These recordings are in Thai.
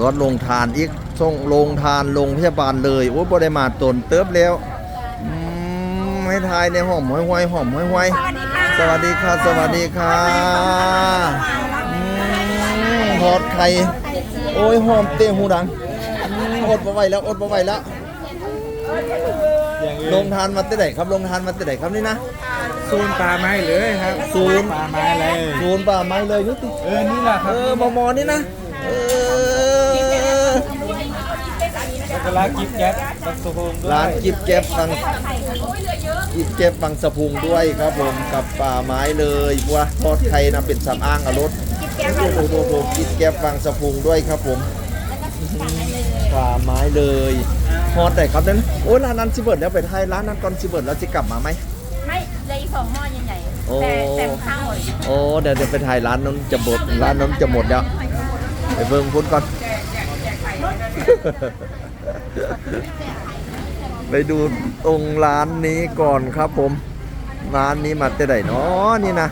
รถลงทานอีกส่งลงทานลงพยาบาลเลยโอ้ยบ่ได้มาตนเติบแล้วอืมให้ทายในหอมห้อยห้อยๆหอมห้อยห้อยๆสวัสดีค่ะ สวัสดีค่ะอืมทอดไข่โอ้ยหอมเตะหูดังอืมอดบ่ไหวแล้วอดบ่ไหวแล้วอย่างอื่นลงทานมาแต่ไหนครับลงทานมาแต่ไหนครับนี่นะซูนปลาไม้เลยครับศูนย์ปลาไม้เลยศูนย์ป่าไม้เลยยุติเออนี่แหละคเอรับอมอมอนี่นะเออแล้ว ก็ร้านกิฟต์แก๊สบักสะพงด้วยร้านกิบแก็บฟังกิบแก็บฟังสะพุงด้วยครับผมกับป่าไม้เลยบัวทอดไข่นะเป็นสำอ้างอรสโอ้โหโอ้โหกิบแก็บฟังสะพุงด้วยครับผมป่าไม้เลยฮอดไหนครับนั้นโอ้ยร้านนั้นสิเบิร์ดแล้วไปไทยร้านนั้นก่อนสิเบิร์ดแล้วจะกลับมาไหม ไม่เลยอีกสองหม้อใหญ่โอ้ๆแต่แต่ข้างหมดโอ้เดี๋ยวเดี๋ยวไปถ่ายร้านนั้นจะหมดร้านนั้นจะหมดแล้วไปเบิ่งพุ่นก่อน ไปดูตรงร้านนี้ก่อนครับผม ร้านนี้มาแต่ไหนเนาะนี่นะ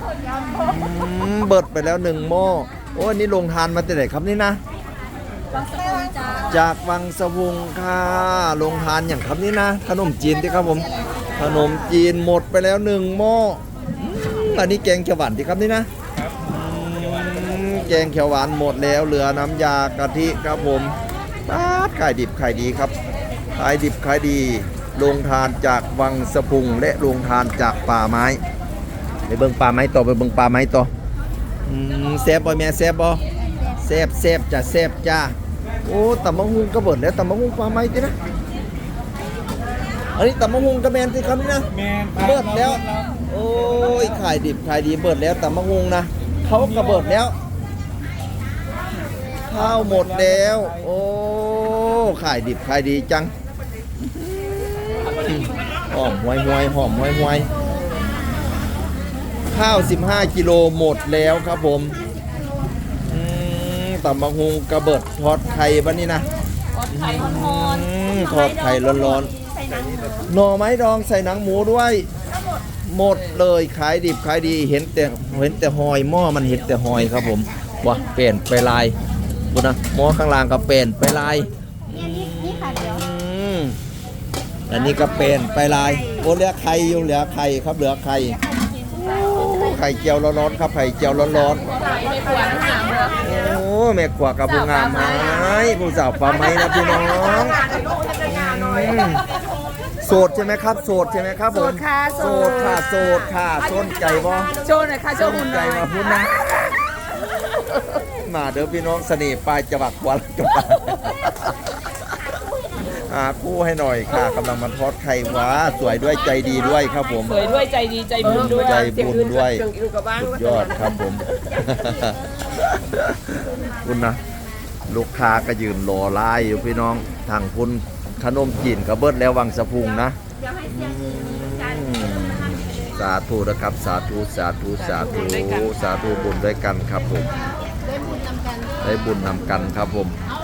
เบิดไปแล้วหนึ่งหม้อโอ้ยนี่ลงทานมาแต่ไหนครับนี่นะ จากวังสะพุงค่ะลงทานอย่างครับนี่นะขนมจีนที่ครับผม ขนมจีนหมดไปแล้วหนึ่งหม้ออันนี้แกงเขียวหวานที่ครับนี่นะแกงเขียวหวานหมดแล้วเหลือน้ำยากะทิครับผม ป๊าดขายดิบขายดีครับ ขายดิบขายดีลงทานจากวังสะพุงและลงทานจากป่าไม้ ไปเบิ่งป่าไม้ต่อไปเบิ่งป่าไม้ต่ออืมแซ่บบ่แม่แซ่บบ่แซ่บแซ่บจ้ะแซ่บจ้า โอ้ตำมะฮุงก็เบิดแล้วตำมะฮุงปลาไม้ตินะ อันนี้ตำมะฮุงกระแมนที่คำนี้นะ แมนเบิดแล้ว โอ้ยขายดิบขายดีเบิดแล้วตำมะฮุงนะ เขาก็เบิดแล้ว ข้าวหมดแล้ว โอ้ ขายดิบขายดีจังหอมหวยหวยหอมหวยหวยข้าว 15 กิโลหมดแล้วครับผมอืมตำมะฮุงกระเบิดทอดไข่บ้านี่นะทอดไข่ทอดอืมทอดไข่ร้อนใส่น้ำหมูๆหน่อไม้ดองใส่หนังหมูด้วย หมดเลยขายดิบขายดีเห็นแต่เห็นแต่หอยหม้อมันเห็นแต่หอยครับผมว่ะเปลี่ยนไปลายบุญนะหม้อข้างล่างก็เปลี่ยนไปลายนี่นี่นี่ ค่ะเดี๋ยวอืมอันนี้ก็เปลี่ยนไปลายโอ้เหลือไข่อยู่เหลือไข่ครับเหลือไข่โอ้ไข่เจียวร้อนๆครับไข่เจียวร้อนๆโอ้แม่ขวากับผู้งามไม้ผู้สาวปลาไม้นะพี่น้องอืมโสดใช่ไหมครับ โสดใช่ไหมครับผมโสดค่ะโสโสดดค่ะโสดค่ะส้นใจบ่โชว์หน่อยค่ะโชส้ว์นหุ่นหใจน่อยมาพูดนะมาเด้อพี่น้องเสน่ห์ปลายจังหวัดกวนจังหวัด หาคู่ให้หน่อยค่ะกำลังมาทอดไข่หว้าสวยด้วยใจดีด้วยครับผม สวยด้วยใจดีใจบุญด้วยใจบุญด้วยเสีงอื่นกับบ้านสุดยอดครับผม คุณนะ ลูกค้าก็ยืนรอไล่อยู่พี่น้องทางคุณขนมจีนกระเบิดแล้ววังสะพุงนะเดี๋ยวให้เสียงอืมสาธุนะครับสาธุสาธุสาธุสาธุบุญด้วยกันครับผม ได้บุญนำกันได้บุญนำกันครับผมเอา